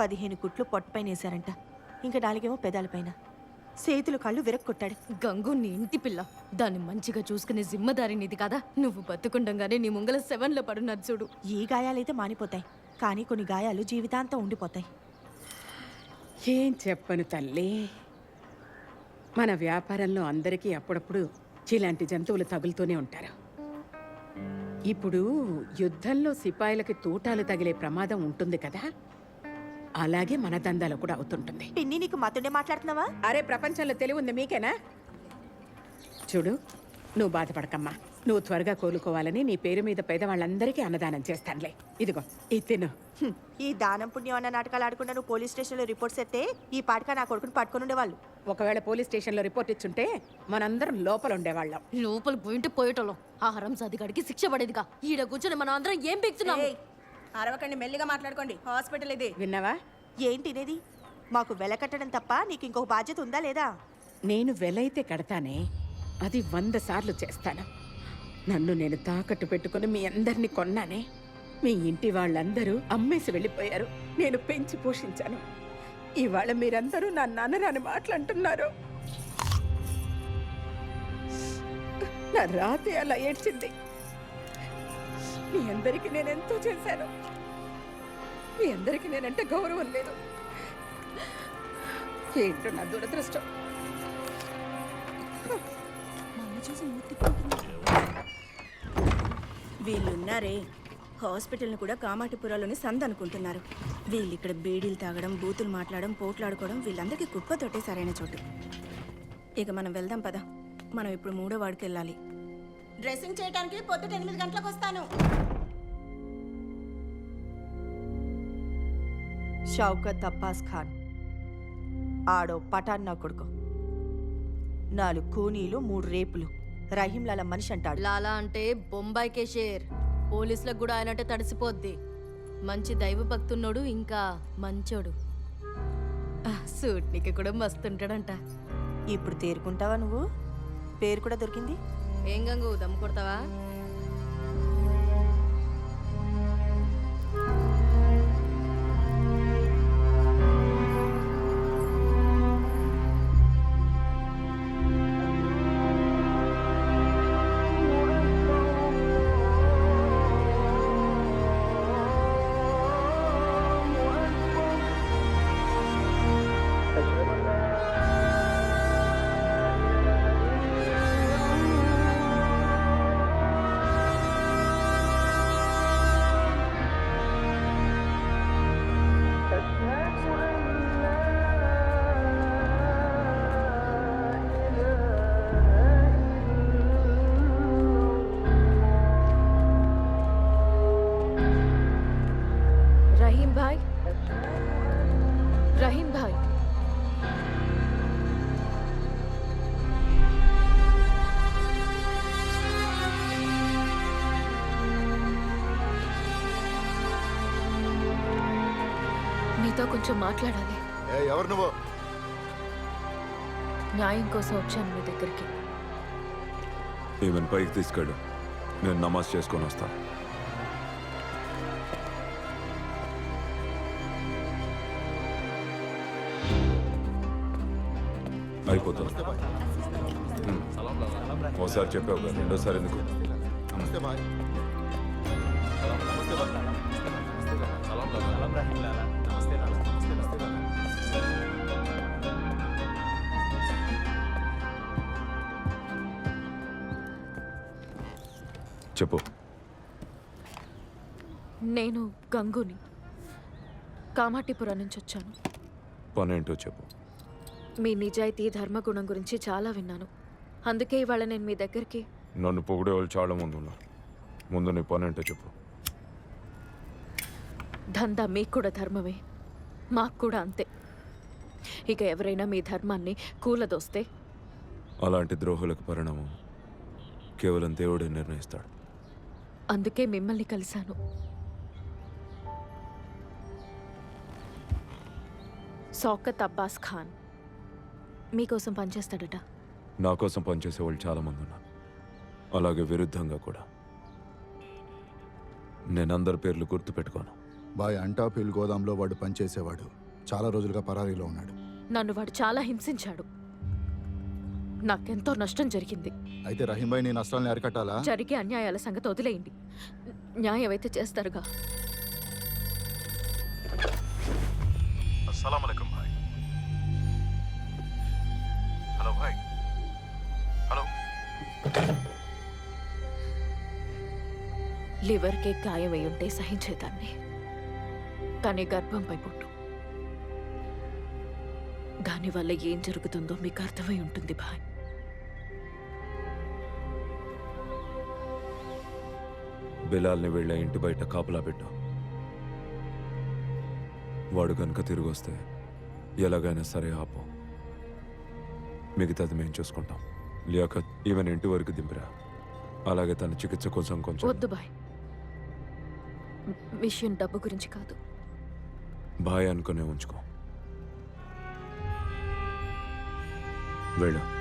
పదిహేను కుట్లు పొట్టపైన వేశారంట. ఇంకా నాలుగేమో పెదాలపైన చేతులు కళ్ళు విరక్కొట్టాడు గంగు నీ ఇంటి పిల్ల. దాన్ని మంచిగా చూసుకునే జిమ్మదారి నీది కదా. నువ్వు బతుకుండగానే నీ ముంగల సెవెన్లో పడున్నది చూడు. ఈ గాయాలైతే మానిపోతాయి కానీ కొన్ని గాయాలు జీవితాంతం ఉండిపోతాయి. ఏం చెప్పను తల్లి. మన వ్యాపారంలో అందరికీ అప్పుడప్పుడు ఇలాంటి జంతువులు తగులుతూనే ఉంటారు. ఇప్పుడు యుద్ధంలో సిపాయిలకి తూటాలు తగిలే ప్రమాదం ఉంటుంది కదా. అలాగే మన దందాలు కూడా అవుతుంటుంది. పిన్ని నీకు మతుండే మాట్లాడుతున్నావా? అరే ప్రపంచంలో తెలివి ఉంది మీకేనా? చూడు నువ్వు బాధపడకమ్మా. నువ్వు త్వరగా కోలుకోవాలని నీ పేరు మీద పేదవాళ్ళందరికీ అన్నదానం చేస్తానులే. ఇదిగో ఇది తిను. హ్మ్. ఈ దానం పుణ్యం అన్న నాటకాలు ఆడకుండా నువ్వు పోలీస్ స్టేషన్లో రిపోర్ట్స్ ఎత్తే ఈ పాటక నా కొడుకుని పట్టుకొని ఉండేవాళ్ళు. ఒకవేళ పోలీస్ స్టేషన్లో రిపోర్ట్ ఇచ్చుంటే మనందరం లోపల ఉండేవాళ్ళం. లోపల పోయింటే పోయేటోళ్ళం. ఆహారం సదిగాడికి శిక్ష పడేదిగా. ఈడ కూర్చొని మనం అందరం ఏం పీక్తున్నాం? ఏయ్, అరవకండి మెల్లిగా మాట్లాడుకోండి. హాస్పిటల్ ఇది. విన్నావా? ఏంటి ఇదేది మాకు వెల కట్టడం తప్ప నీకు ఇంకొక బాధ్యత ఉందా లేదా? నేను వెలైతే కడతానే. అది వంద సార్లు చేస్తాను. నన్ను నేను తాకట్టు పెట్టుకుని మీ అందరినీ కొన్నానే. మీ ఇంటి వాళ్ళందరూ అమ్మేసి వెళ్ళిపోయారు. నేను పెంచి పోషించాను. ఇవాళ మీరందరూ నా నాన్నరాని మాటలంటున్నారు నా రాతే అలా ఏడ్చింది. మీ అందరికీ నేను ఎంతో చేశాను. మీ అందరికీ నేనంటే గౌరవం లేదు. ఏంటో నా దురదృష్టం. వీళ్ళున్నారే. హాస్పిటల్ని కూడా కామాటిపురాలోని సంద్ అనుకుంటున్నారు. వీళ్ళు ఇక్కడ బీడీలు తాగడం బూతులు మాట్లాడడం పోట్లాడుకోవడం వీళ్ళందరికీ కుప్ప తొట్టే సరైన చోటు. ఇక మనం వెళ్దాం పద. మనం ఇప్పుడు మూడో వాడికి వెళ్ళాలి డ్రెస్సింగ్ చేయడానికి పొద్దుట ఎనిమిది గంటలకు వస్తాను. షౌకత్ అబ్బాస్ ఖాన్. ఆడో పఠాన్ నా కొడుకు. నాలుగు కూనీలు మూడు రేపులు. రహీంలాల మనిషి అంటాడు. లాలా అంటే బొంబాయికే షేర్ పోలీసులకు కూడా ఆయనంటే తడిసిపోద్ది. మంచి దైవ భక్తున్నోడు ఇంకా మంచోడు. ఆ, సూట్నికి కూడా మస్తుంటాడంట. ఇప్పుడు తేరుకుంటావా నువ్వు? పేరు కూడా దొరికింది? ఏం గంగు దమ్ము కొడతావా? మీతో కొంచెం మాట్లాడాలి ఏ ఎవరు నువ్వు న్యాయం కోసం వచ్చాను మీ దగ్గరికి ఈమెను పైకి తీసుకెళ్ళు నేను నమాజ్ చేసుకొని వస్తా అయిపోతుంది హ్మ్. ఓసారి చెప్పావు కదా రెండోసారి ఎందుకు నమస్తే చెప్పు. నేను గంగుని కామాటిపురం నుంచి వచ్చాను. పని ఏంటో చెప్పు. మీ నిజాయితీ ధర్మగుణం గురించి చాలా విన్నాను. అందుకే ఇవాళ నేను మీ దగ్గరికి నన్ను పొగిడే వాళ్ళు చాలా మంది ఉన్నారు. ముందు నీ పని ఏంటో చెప్పు. దందా మీకు కూడా ధర్మమే మాకు కూడా అంతే. ఇక ఎవరైనా మీ ధర్మాన్ని కూలదోస్తే? అలాంటి ద్రోహులకు పరిణామం కేవలం దేవుడే నిర్ణయిస్తాడు. అందుకే మిమ్మల్ని కలిశాను. సౌకత్ అబ్బాస్ ఖాన్. మీకోసం పనిచేస్తాడట. నా కోసం పనిచేసే వాళ్ళు చాలా మంది ఉన్నారు అలాగే విరుద్ధంగా కూడా. నేను అందరి పేర్లు గుర్తుపెట్టుకోను. బాయ్ అంటాపిల్ గోదాంలో వాడు పనిచేసేవాడు. చాలా రోజులుగా పరారీలో ఉన్నాడు. నన్ను వాడు చాలా హింసించాడు. నాకెంతో నష్టం జరిగింది. అయితే రహీంభాయ్ నీ నష్టాలను అరికట్టాలా? జరిగే అన్యాయాల సంగతి వదిలేయండి. న్యాయం అయితే చేస్తారుగా. అస్సలం అలైకుం లివర్కే గాయమై ఉంటే సహించేదాన్ని. కానీ గర్భంపై పుట్టు. దానివల్ల ఏం జరుగుతుందో మీకు అర్థమై ఉంటుంది భాయ్ బిలాల్ని వెళ్ళే ఇంటి బయట కాపలా పెట్టు వాడు కనుక తిరిగి వస్తే ఎలాగైనా సరే ఆపు. మిగతాది మేము చూసుకుంటాం. లియాఖత్ ఈవెన్ ఇంటి వరకు దింపిరా. అలాగే తన చికిత్స కోసం కొంచెం వద్దు బాయ్. విషయం డబ్బు గురించి కాదు. బాయ్ అనుకునే ఉంచుకో. వెళ్ళు.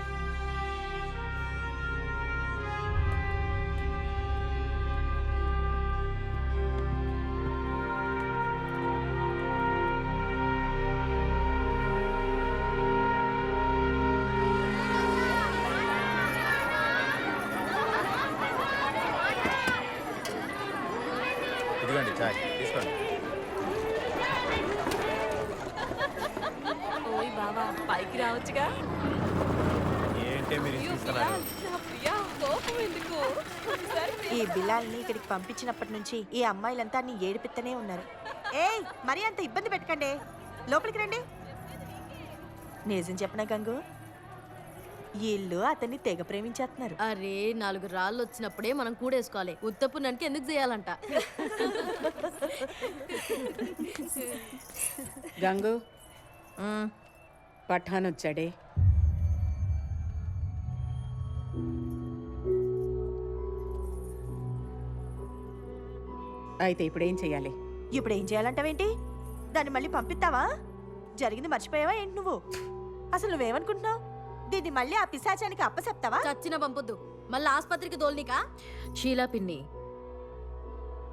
చాయ్ తీసుకోండి. ఓయ్ బావా పైకి రావచ్చుగా? ఏంటి మీరు తీసుకున్నారు? ఈ బిలాల్ని ఇక్కడికి పంపించినప్పటి నుంచి ఈ అమ్మాయిలంతా నీ ఏడిపిత్తనే ఉన్నారు. ఏయ్ మరి అంత ఇబ్బంది పెట్టకండి. లోపలికి రండి. నిజం చెప్పనా గంగు? వీళ్ళు అతన్ని తెగ ప్రేమించేస్తున్నారు అరే నాలుగు రాళ్ళు వచ్చినప్పుడే మనం కూడేసుకోవాలి. ఉత్తపున్నానికి ఎందుకు చేయాలంట? గంగు. పఠాన్ వచ్చాడే అయితే ఇప్పుడు ఏం చెయ్యాలి? ఇప్పుడు ఏం చేయాలంటావేంటి? దాన్ని మళ్ళీ పంపిస్తావా? జరిగింది మర్చిపోయావా ఏంటి నువ్వు? అసలు నువ్వేమనుకుంటున్నావు? దీన్ని మళ్ళీ ఆ పిశాచానికి అప్పచెప్తావా చచ్చిన పంపొద్దు. మళ్ళీ ఆసుపత్రికి తోలినికా? షీలా పిన్ని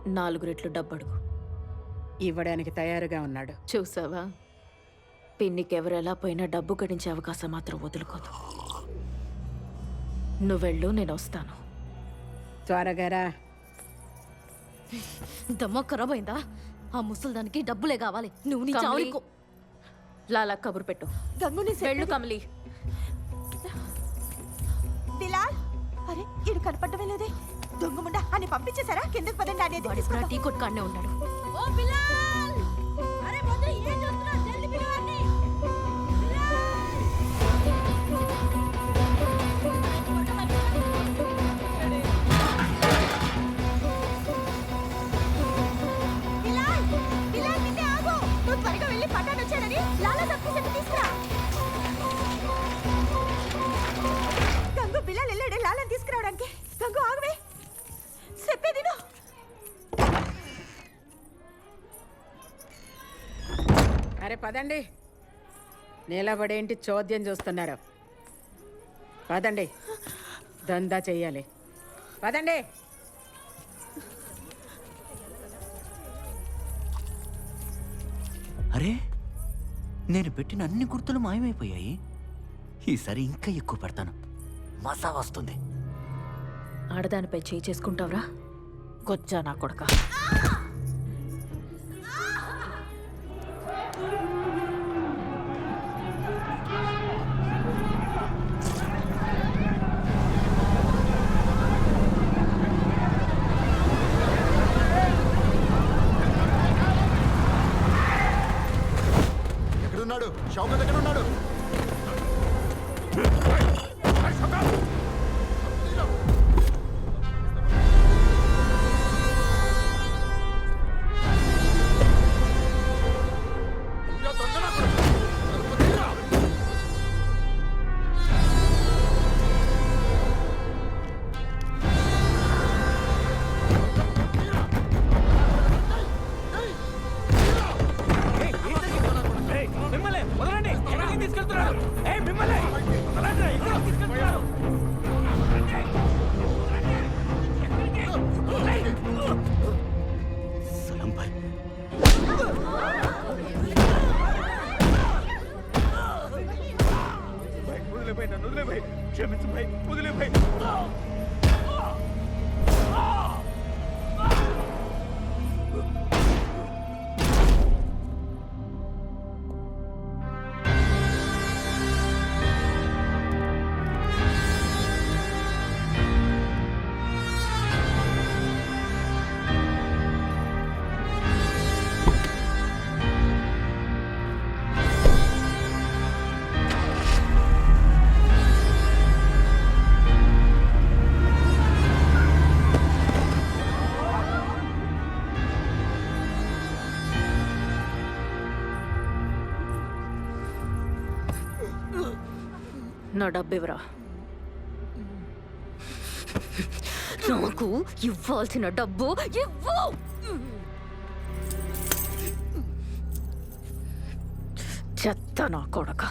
నాలుగు రెట్లు డబ్బడుగు. ఇవ్వడానికి తయారుగా ఉన్నాడు. చూసావా? పిన్నికి ఎవరెలా పోయినా డబ్బు గడించే అవకాశం మాత్రం వదులుకోదు. నువ్వెళ్ళు నేను వస్తాను త్వరగా రా. దమ్మ ఖరాబ్ అయిందా ఆ ముసలిదానికి డబ్బులే కావాలి. నువ్వు నీ. చావులకు లాలా కబురు పెట్టు. గంగుని వెళ్ళు కమలి. బిలాల్ అరే ఇడు కనపడమే లేదే. దొంగముండా అని పంపించేశారా? కిందకి పదండి అనేది టీ కొట్టు కాడనే ఉన్నాడు. బిలాల్! అరే పదండి. నిలబడేంటి చోద్యం చూస్తున్నారు. పదండి. దందా చెయ్యాలి. పదండి. అరే నేను పెట్టిన అన్ని గుర్తులు మాయమైపోయాయి. ఈసారి ఇంకా ఎక్కువ పెడతాను. మసా వస్తుంది. ఆడదానిపై చేయి చేసుకుంటావురా. కొచ్చా నా కొడక. ఎక్కడున్నాడు షౌకత్ నా డబ్బు ఇవ్వరా నాకు ఇవ్వాల్సిన డబ్బు ఇవ్వు! చెత్త నా కొడక.